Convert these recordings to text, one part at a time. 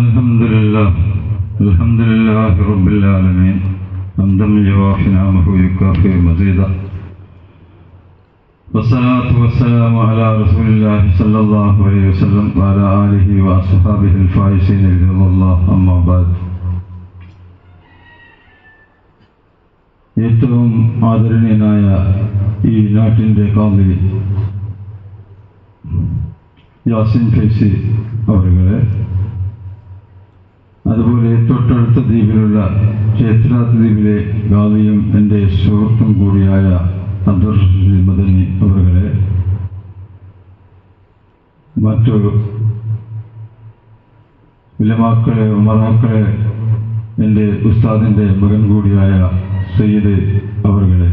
الحمد لله الحمد لله رب العالمين حمدا يوافي نعمه يكافئ مزيدا والصلاة والسلام على رسول الله صلى الله عليه وسلم وعلى آله وأصحابه الفائزين رضي الله أما بعد ഏറ്റവും ആദരണീയനായ ഈ നാട്ടിൻ്റെ കാന്തി യാസിൻ ഫൈസി അവരുകളെ ചേത്രാത്ത് ദ്വീപിലെ ഗാവിയും എന്റെ സുഹൃത്തും കൂടിയായ അബ്ദുൾ മദനി അവരെ മറ്റു വിലമാക്കളെ ഉമറാക്കളെ എന്റെ ഉസ്താദിന്റെ മകൻ കൂടിയായ സയ്യിദ് അവരെ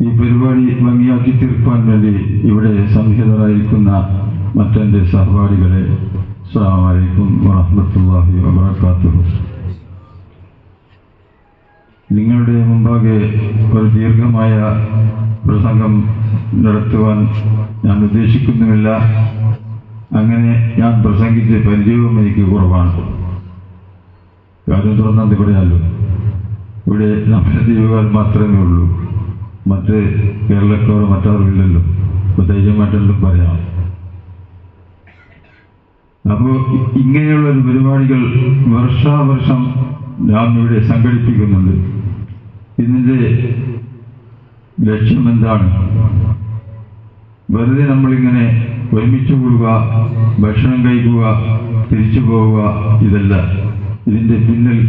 ഈ പരിപാടി ഭംഗിയാക്കി തീർക്കാൻ വേണ്ടി ഇവിടെ സംഹിതരായിരിക്കുന്ന മറ്റെന്റെ സഹപാഠികളെ അസ്സാം വലൈക്കും വാത്തു നിങ്ങളുടെ മുമ്പാകെ ഒരു ദീർഘമായ പ്രസംഗം നടത്തുവാൻ ഞാൻ ഉദ്ദേശിക്കുന്നുമില്ല. അങ്ങനെ ഞാൻ പ്രസംഗിച്ച് പരിചയവും എനിക്ക് കുറവാണ്. കാര്യം തുറന്നത് ഇവിടെയല്ലോ ഇവിടെ നമ്മുടെ മാത്രമേ ഉള്ളൂ. മറ്റ് കേരളക്കാർ മറ്റാരും ഇല്ലല്ലോ. ധൈര്യമായിട്ടെല്ലാം പറയാം. അപ്പോൾ ഇങ്ങനെയുള്ള ഒരു പരിപാടികൾ വർഷാവർഷം നാം ഇവിടെ സംഘടിപ്പിക്കുന്നുണ്ട്. ഇതിന്റെ ലക്ഷ്യം എന്താണ് വെറുതെ നമ്മളിങ്ങനെ ഒരുമിച്ച് കൂടുക ഭക്ഷണം കഴിക്കുക തിരിച്ചു പോവുക ഇതല്ല. ഇതിന്റെ പിന്നിൽ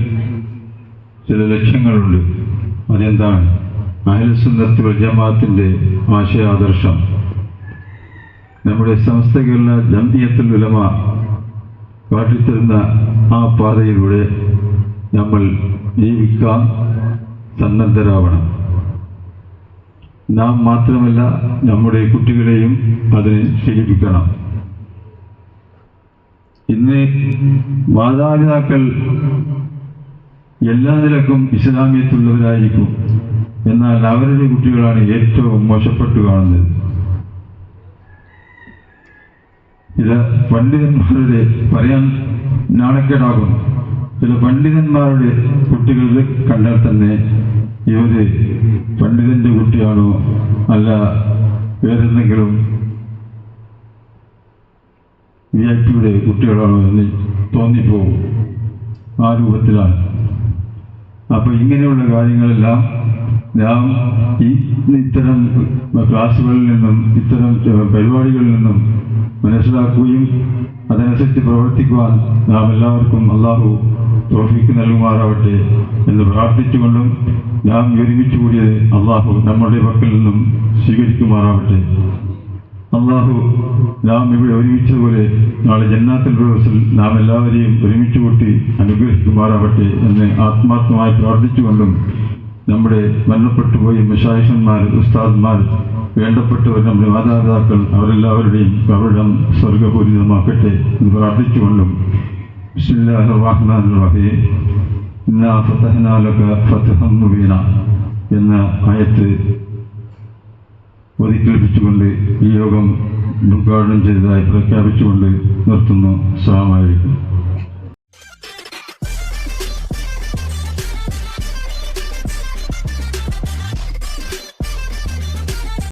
ചില ലക്ഷ്യങ്ങളുണ്ട്. അതെന്താണ്? അഹിൽസുന്നത്ത് ജമാഅത്തിന്റെ ആശയാദർശം. നമ്മുടെ സമസ്ത കേരള ജംഇയത്തുൽ ഉലമ കാട്ടിത്തരുന്ന ആ പാതയിലൂടെ നമ്മൾ ജീവിക്കാൻ സന്നദ്ധരാവണം. നാം മാത്രമല്ല നമ്മുടെ കുട്ടികളെയും അതിന് ശീലിപ്പിക്കണം. ഇന്ന് മാതാപിതാക്കൾ എല്ലാ നിലക്കും ഇസ്ലാമിയത്തുള്ളവരായിരിക്കും. എന്നാൽ അവരുടെ കുട്ടികളാണ് ഏറ്റവും മോശപ്പെട്ടു കാണുന്നത്. ചില പണ്ഡിതന്മാരുടെ പറയാൻ നാണക്കേടാകും. ചില പണ്ഡിതന്മാരുടെ കുട്ടികളെ കണ്ടാൽ തന്നെ ഇവർ പണ്ഡിതന്റെ കുട്ടിയാണോ അല്ല വേറെന്തെങ്കിലും വി ഐ പിയുടെ കുട്ടികളാണോ എന്ന് തോന്നിപ്പോകും ആ രൂപത്തിലാണ്. അപ്പൊ ഇങ്ങനെയുള്ള കാര്യങ്ങളെല്ലാം നാം ഇത്തരം ക്ലാസ്സുകളിൽ നിന്നും ഇത്തരം പരിപാടികളിൽ നിന്നും മനസ്സിലാക്കുകയും അതനുസരിച്ച് പ്രവർത്തിക്കുവാൻ നാം എല്ലാവർക്കും അള്ളാഹു തോഫിക്ക് നൽകുമാറാവട്ടെ എന്ന് പ്രാർത്ഥിച്ചുകൊണ്ടും നാം ഒരുമിച്ച് കൂടിയത് അള്ളാഹു നമ്മുടെ പക്കൽ നിന്നും സ്വീകരിക്കുമാറാവട്ടെ. അള്ളാഹു നാം ഇവിടെ ഒരുമിച്ചതുപോലെ നാളെ ജന്നാത്തിൽ ദിവസത്തിൽ നാം എല്ലാവരെയും ഒരുമിച്ച് കൂട്ടി അനുഗ്രഹിക്കുമാറാവട്ടെ എന്ന് ആത്മാർത്ഥമായി പ്രാർത്ഥിച്ചുകൊണ്ടും നമ്മുടെ മരണപ്പെട്ടു പോയ മിഷായഷന്മാർ ഉസ്താദ്മാർ വേണ്ടപ്പെട്ടവർ നമ്മുടെ മാതാപിതാക്കൾ അവരെല്ലാവരുടെയും കവടം സ്വർഗപൂരിതമാക്കട്ടെ എന്ന് പ്രാർത്ഥിച്ചുകൊണ്ടും. ബിസ്മില്ലാഹിർ റഹീം മുബീന എന്ന ആയത്ത് ഒതുക്കേൽപ്പിച്ചുകൊണ്ട് ഈ യോഗം ഉദ്ഘാടനം ചെയ്തതായി പ്രഖ്യാപിച്ചുകൊണ്ട് നിർത്തുന്നു. സ്വാമായിരിക്കും